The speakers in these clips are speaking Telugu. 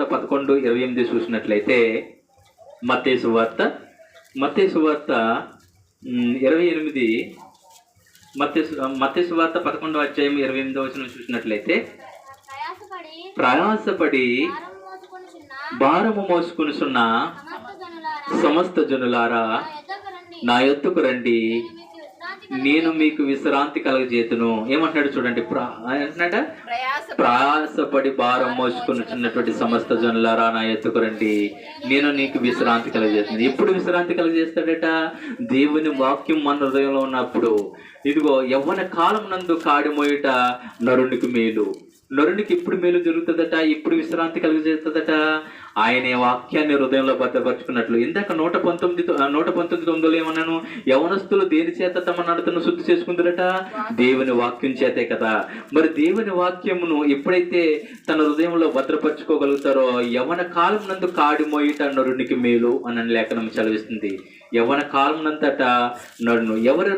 పదకొండు ఇరవై ఎనిమిది చూసినట్లయితే మత్తేసు వార్త. మత్తేసు వార్త ఇరవై ఎనిమిది. మత్తేసు మత్తేసు వార్త పదకొండో అధ్యాయం ఇరవై ఎనిమిదో వచ్చిన చూసినట్లయితే ప్రయాసపడి భారము మోసుకునిసున్న సమస్త జనులారా సమస్త జనులారా నా యొద్దకు రండి. నేను మీకు విశ్రాంతి. కలగజేతును. ఏమంటున్నాడు చూడండి ప్రా అంటున్నాడా ప్రయాస ప్రయాసపడి భారం మోసుకున్నటువంటి సమస్త జనులారా నా ఎత్తుకు రండి. నేను నీకు విశ్రాంతి కలగజేస్తుంది ఎప్పుడు విశ్రాంతి కలగజేస్తాడట? దేవుని వాక్యం మన హృదయంలో ఉన్నప్పుడు. ఇదిగో యవ్వన కాలం నందు కాడిమోయుట నరునికి మేలు. నరునికి ఎప్పుడు మేలు జరుగుతుందట ఎప్పుడు విశ్రాంతి కలుగజేస్తుందట. ఆయనే వాక్యాన్ని హృదయంలో భద్రపరుచుకున్నట్లు. ఇందాక నూట పంతొమ్మిది నూట పంతొమ్మిది తొమ్మిదిలో ఏమన్నాను? యవనస్తులు దేని చేత తమ నడతను శుద్ధి చేసుకుందరట? దేవుని వాక్యం చేతే కదా. మరి దేవుని వాక్యమును ఎప్పుడైతే తన హృదయంలో భద్రపరచుకోగలుగుతారో యవన కాలం నందు కాడిమోయిట నరునికి మేలు అని లేఖనం చదివిస్తుంది. యవన కాలం నంతట నడును. ఎవరు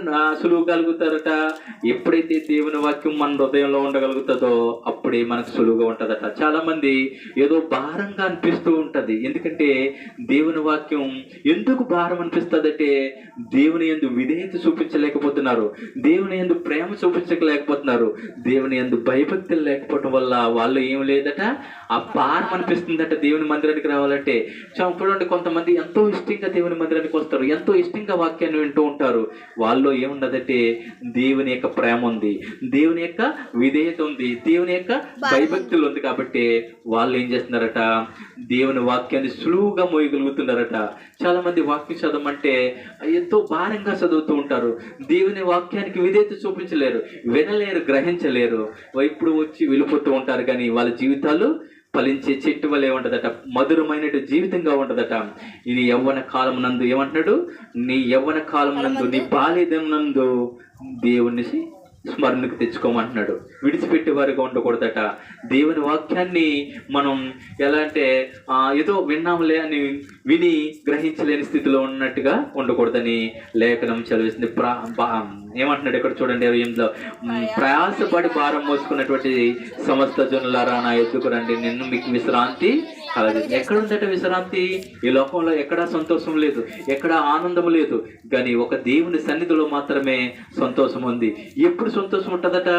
సులువు కలుగుతారట? ఎప్పుడైతే దేవుని వాక్యం మన హృదయంలో ఉండగలుగుతుందో అప్పుడే మనకు సులువుగా ఉంటుందట. చాలా మంది ఏదో భారంగా అనిపిస్తూ ఉంటది. ఎందుకంటే దేవుని వాక్యం ఎందుకు భారం అనిపిస్తుందంటే దేవుని ఎందు విధేయత చూపించలేకపోతున్నారు. దేవుని ఎందు ప్రేమ చూపించలేకపోతున్నారు. దేవుని ఎందు భయభక్తులు లేకపోవటం వల్ల వాళ్ళు ఏం లేదట? ఆ భారం అనిపిస్తుందట దేవుని మందిరానికి రావాలంటే. చా- చూడండి కొంతమంది ఎంతో ఇష్టంగా దేవుని మందిరానికి వస్తారు. ఎంతో ఇష్టంగా వాక్యాన్ని వింటూ ఉంటారు. వాళ్ళు ఏమున్నదంటే దేవుని యొక్క ప్రేమ ఉంది. దేవుని యొక్క విధేయత ఉంది. దేవుని యొక్క భయభక్తులు ఉంది కాబట్టి వాళ్ళు ఏం చేస్తున్నారట? దేవుని వాక్యాన్ని సులువుగా మోయగలుగుతున్నారట. చాలా మంది వాక్యం చదవమంటే ఎంతో భారంగా చదువుతూ ఉంటారు. దేవుని వాక్యానికి విధేయత చూపించలేరు. వినలేరు గ్రహించలేరు. ఇప్పుడు వచ్చి వెళ్ళిపోతూ ఉంటారు కానీ వాళ్ళ జీవితాలు ఫలించే చెట్టు వలె ఉంటదట. మధురమైన జీవితంగా ఉంటదట. ఇది యవ్వన కాలం నందు ఏమంటున్నాడు? నీ యవ్వన కాలం నందు నీ బాల్యదం నందు దేవుని స్మరణకు తెచ్చుకోమంటున్నాడు. విడిచిపెట్టే వారిగా ఉండకూడదట. దేవుని వాక్యాన్ని మనం ఎలా అంటే ఏదో విన్నాంలే అని విని గ్రహించలేని స్థితిలో ఉన్నట్టుగా ఉండకూడదని లేఖనం చదివిస్తుంది ప్రా ఏమంటున్నాడు ఇక్కడ చూడండి ఇరవై ఎనిమిదిలో ప్రయాసపడి భారం మోసుకున్నటువంటి సమస్త జనులారా నా ఎద్దుకు రండి. నిన్ను మీకు విశ్రాంతి కలగదు ఎక్కడ ఉందట విశ్రాంతి? ఈ లోకంలో ఎక్కడా సంతోషం లేదు ఎక్కడా ఆనందం లేదు. కానీ ఒక దేవుని సన్నిధిలో మాత్రమే సంతోషం ఉంది. ఎప్పుడు సంతోషం ఉంటుందట?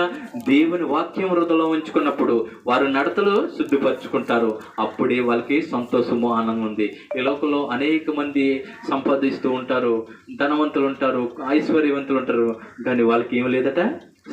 దేవుని వాక్యం హృదయలో ఉంచుకున్నప్పుడు వారు నడతలు శుద్ధిపరచుకుంటారు. అప్పుడే వాళ్ళకి సంతోషము ఆనందం ఉంది. ఈ లోకంలో అనేక మంది సంపాదిస్తూ ఉంటారు ధనవంతులు ఉంటారు ఐశ్వర్యవంతులు ఉంటారు. కానీ వాళ్ళకి ఏం లేదట?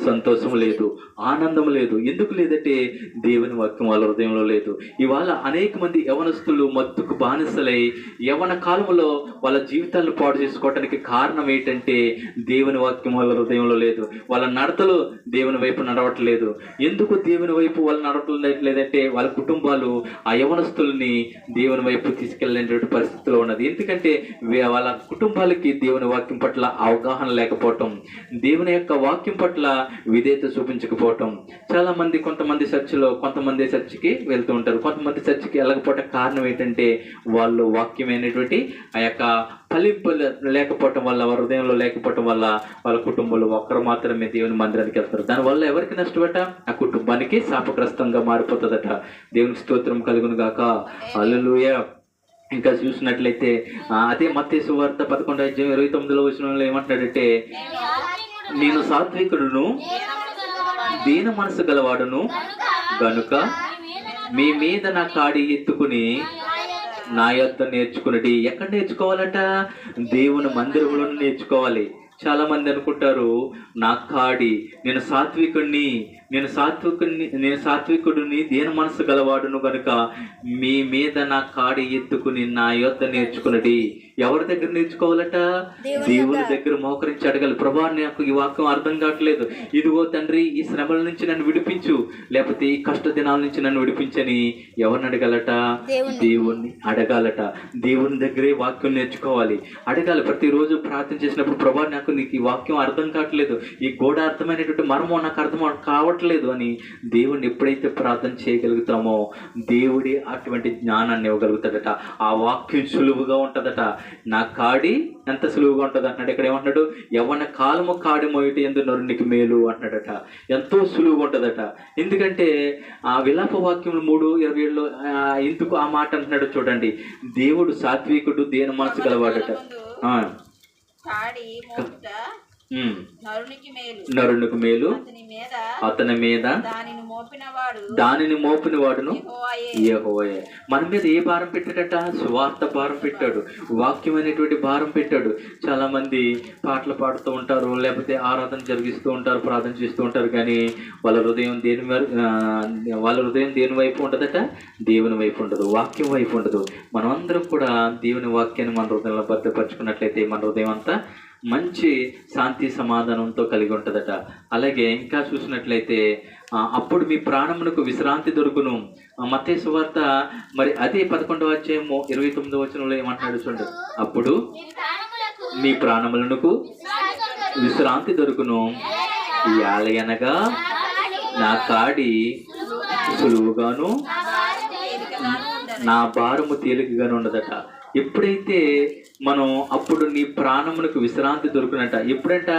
సంతోషం లేదు ఆనందం లేదు. ఎందుకు లేదంటే దేవుని వాక్యం వాళ్ళ హృదయంలో లేదు. ఇవాళ అనేక మంది యవనస్తులు మత్తుకు బానిసలై యవన కాలంలో వాళ్ళ జీవితాలను పాడు చేసుకోవడానికి కారణం ఏంటంటే దేవుని వాక్యం వాళ్ళ హృదయంలో లేదు. వాళ్ళ నడతలు దేవుని వైపు నడవట్లేదు. ఎందుకు దేవుని వైపు వాళ్ళు నడవట్లేదంటే వాళ్ళ కుటుంబాలు ఆ యవనస్తుల్ని దేవుని వైపు తీసుకెళ్ళినటువంటి పరిస్థితిలో ఉన్నది. ఎందుకంటే వాళ్ళ కుటుంబాలకి దేవుని వాక్యం పట్ల అవగాహన లేకపోవటం దేవుని యొక్క వాక్యం పట్ల విధేయత చూపించకపోవటం. చాలా మంది కొంతమంది చర్చిలో కొంతమంది చర్చికి వెళ్తూ ఉంటారు. కొంతమంది చర్చికి వెళ్ళకపోవటం కారణం ఏంటంటే వాళ్ళు వాక్యమైనటువంటి ఆ యొక్క ఫలింపు లేకపోవటం వల్ల వారి హృదయంలో లేకపోవటం వల్ల వాళ్ళ కుటుంబంలో ఒక్కరు మాత్రమే దేవుని మందిరానికి వెళ్తారు. దానివల్ల ఎవరికి నష్టపట ఆ కుటుంబానికి శాపగ్రస్తంగా మారిపోతుందట. దేవునికి స్తోత్రం కలుగును గాక. అల్లుయ ఇంకా చూసినట్లయితే అదే మత్స్య వార్త పదకొండు ఇరవై తొమ్మిదిలో వచ్చిన వాళ్ళు ఏమంటున్నాడంటే నేను సాత్వికుడును. దీన మనసు గలవాడును. గనుక మీ మీద నా కాడి ఎత్తుకుని నా యొక్క నేర్చుకున్నది ఎక్కడ నేర్చుకోవాలట? దేవుని మందిరంలో నేర్చుకోవాలి. చాలా మంది అనుకుంటారు నా కాడి నేను సాత్వికుడిని నేను సాత్వికుడిని నేను సాత్వికుడిని దేని మనసు గలవాడును గనుక మీ మీద నా కాడి ఎత్తుకుని నా యొద్ద నేర్చుకున్నది. ఎవరి దగ్గర నేర్చుకోవాలట? దేవుని దగ్గర. మోకరించి అడగాలి. ప్రభా నాకు ఈ వాక్యం అర్థం కావట్లేదు. ఇదిగో తండ్రి ఈ శ్రమల నుంచి నన్ను విడిపించు. లేకపోతే ఈ కష్ట దినాల నుంచి నన్ను విడిపించని ఎవరిని అడగాలట? దేవుణ్ణి అడగాలట. దేవుని దగ్గరే వాక్యం నేర్చుకోవాలి. అడగాలి. ప్రతిరోజు ప్రార్థన చేసినప్పుడు ప్రభా నాకు నీకు ఈ వాక్యం అర్థం కావట్లేదు. ఈ గోడ అర్థమైనటువంటి మర్మం నాకు అర్థం కావట్లేదు అని దేవుణ్ణి ఎప్పుడైతే ప్రార్థన చేయగలుగుతామో దేవుడే అటువంటి జ్ఞానాన్ని ఇవ్వగలుగుతాడట. ఆ వాక్యం సులువుగా ఉంటుందట. నా కాడి ఎంత సులువుగా ఉంటుంది అంటున్నాడు. ఇక్కడ ఏమంటున్నాడు? యవన కాలము కాడి మోయట ఎందు నరునికి మేలు అంటున్నాడట. ఎంతో సులువుగా ఉంటుందట. ఎందుకంటే ఆ విలాప వాక్యములు మూడు ఇరవై ఏడులో ఆ, ఎందుకు ఆ మాట అంటున్నాడు చూడండి. దేవుడు సాత్వికుడు దేని మనసు గలవాడట. కాడి. నరునికి మేలు. అతని మీద దానిని మోపిన వాడును. యెహోవాయే. మన మీద ఏ భారం పెట్టాడట? స్వార్థ భారం పెట్టాడు. వాక్యం అనేటువంటి భారం పెట్టాడు. చాలా మంది పాటలు పాడుతూ ఉంటారు లేకపోతే ఆరాధన జరిగిస్తూ ఉంటారు ప్రార్థన చేస్తూ ఉంటారు కానీ వాళ్ళ హృదయం దేని వాళ్ళ హృదయం దేని వైపు ఉండదట? దేవుని వైపు ఉండదు వాక్యం వైపు ఉండదు. మనమందరం కూడా దేవుని వాక్యాన్ని మన హృదయంలో భద్రపరుచుకున్నట్లయితే మన హృదయం అంతా మంచి శాంతి సమాధానంతో కలిగి ఉంటుందట. అలాగే ఇంకా చూసినట్లయితే అప్పుడు మీ ప్రాణమునకు విశ్రాంతి దొరుకును. మత్తేసు సువార్త మరి అదే పదకొండవ అధ్యాయము ఇరవై తొమ్మిదవ వచనంలో ఏమంటున్నాడు చూడండి. అప్పుడు మీ ప్రాణములకు విశ్రాంతి దొరుకును. యాలయనగా నా కాడి సులువుగాను నా భారము తేలికగాను ఉండదట. ఎప్పుడైతే మనం అప్పుడు నీ ప్రాణమునకు విశ్రాంతి దొరుకునట ఎప్పుడంట?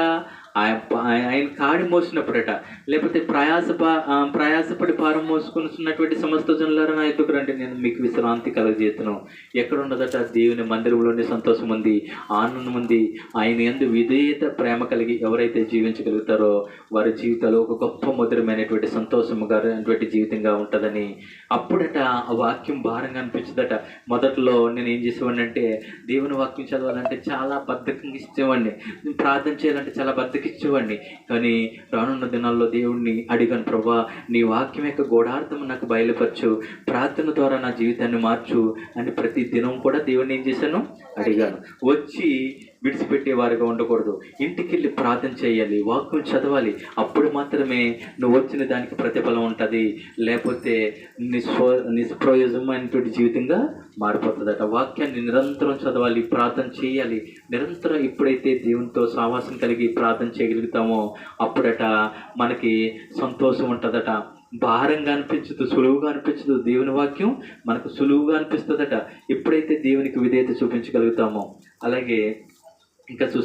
ఆయన ఆయన కాడి మోసినప్పుడట. లేకపోతే ప్రయాస పా- ప్రయాసపడి భారం మోసుకున్నటువంటి సమస్త జనులారా నా ఎందుకు రండి. నేను మీకు విశ్రాంతి కలగజేతును. ఎక్కడ ఉండదట దేవుని మందిరంలోనే సంతోషం ఉంది. ఆనందం ఉంది. ఆయన ఎందు విధేయత ప్రేమ కలిగి ఎవరైతే జీవించగలుగుతారో వారి జీవితాలు ఒక గొప్ప మధురమైనటువంటి సంతోషముగా అటువంటి జీవితంగా ఉంటుందని. అప్పుడట ఆ వాక్యం భారంగా అనిపించదట. మొదట్లో నేను ఏం చేసేవాడిని అంటే దేవుని వాక్యం చదవాలంటే చాలా బద్ధకంగా ఇచ్చేవాడిని. ప్రార్థన చేయాలంటే చాలా బద్దకిచ్చేవాడిని కానీ రానున్న దినాల్లో దేవుణ్ణి అడిగాను ప్రభా నీ వాక్యం యొక్క గోడార్థం నాకు బయలుపరచు. ప్రార్థన ద్వారా నా జీవితాన్ని మార్చు అని ప్రతి దినం కూడా దేవుణ్ణి ఏం చేశాను? అడిగాను. వచ్చి విడిచిపెట్టే వారిగా ఉండకూడదు. ఇంటికి వెళ్ళి ప్రార్థన చేయాలి వాక్యం చదవాలి. అప్పుడు మాత్రమే నువ్వు వచ్చిన దానికి ప్రతిఫలం ఉంటుంది. లేకపోతే నిస్ప నిష్ప్రయోజనమైనటువంటి జీవితంగా మారిపోతుందట. వాక్యాన్ని నిరంతరం చదవాలి ప్రార్థన చేయాలి. నిరంతరం ఎప్పుడైతే దేవునితో సావాసం కలిగి ప్రార్థన చేయగలుగుతామో అప్పుడట మనకి సంతోషం ఉంటుందట. భారంగా అనిపించదు సులువుగా అనిపించదు. దేవుని వాక్యం మనకు సులువుగా అనిపిస్తుందట. ఎప్పుడైతే దేవునికి విధేయత చూపించగలుగుతామో. అలాగే ఇంకా చూస్